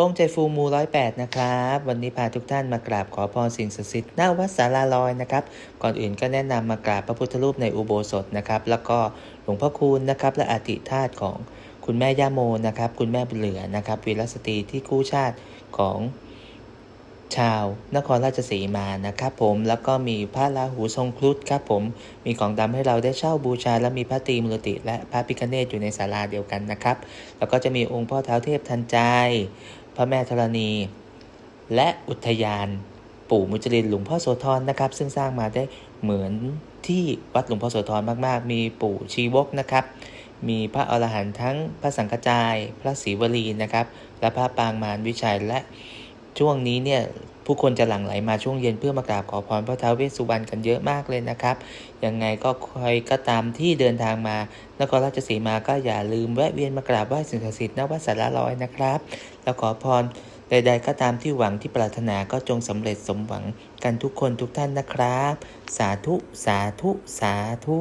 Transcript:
ป้งใจฟูมูร้อยแปดนะครับ วันนี้พาทุกท่านมากราบขอพรสิ่งศักดิ์สิทธิ์หน้าวัดสาราลอยนะครับ ก่อนอื่นก็แนะนำมากราบพระพุทธรูปในอุโบสถนะครับ แล้วก็หลวงพ่อคูณนะครับ และอธิธาตุของคุณแม่ย่าโมนะครับ คุณแม่บุญเหลือนะครับ วีรสตรีที่กู้ชาติของชาวนครราชสีมานะครับผมแล้วก็มีพระราหูทรงครุฑครับผมมีของดำให้เราได้เช่าบูชา และมีพระตรีมรติ และพระพิฆเนศอยู่ในศาลาเดียวกันนะครับ แล้วก็จะมีองค์พ่อเท้าเทพทันใจ พระแม่ธรณี และอุทยานปู่มุจลินหลวงพ่อโสธรนะครับ ซึ่งสร้างมาได้เหมือนที่วัดหลวงพ่อโสธรมากๆ มีปู่ชีวกนะครับ มีพระอรหันต์ทั้งพระสังฆจาย พระศรีวลีนะครับ และพระปางมารวิชัยและช่วงนี้เนี่ย ผู้คนจะหลั่งไหลมาช่วงเย็นเพื่อมากราบขอพรพระท้าวเวสสุวรรณกันเยอะมากเลยนะครับ ยังไงก็คอยก็ตามที่เดินทางมานครราชสีมาก็อย่าลืมแวะเวียนมากราบไหว้สิ่งศักดิ์สิทธิ์ณวัดสารลอยนะครับ แล้วขอพรใดๆก็ตามที่หวังที่ปรารถนาก็จงสำเร็จสมหวังกันทุกคนทุกท่านนะครับ สาธุ สาธุ สาธุ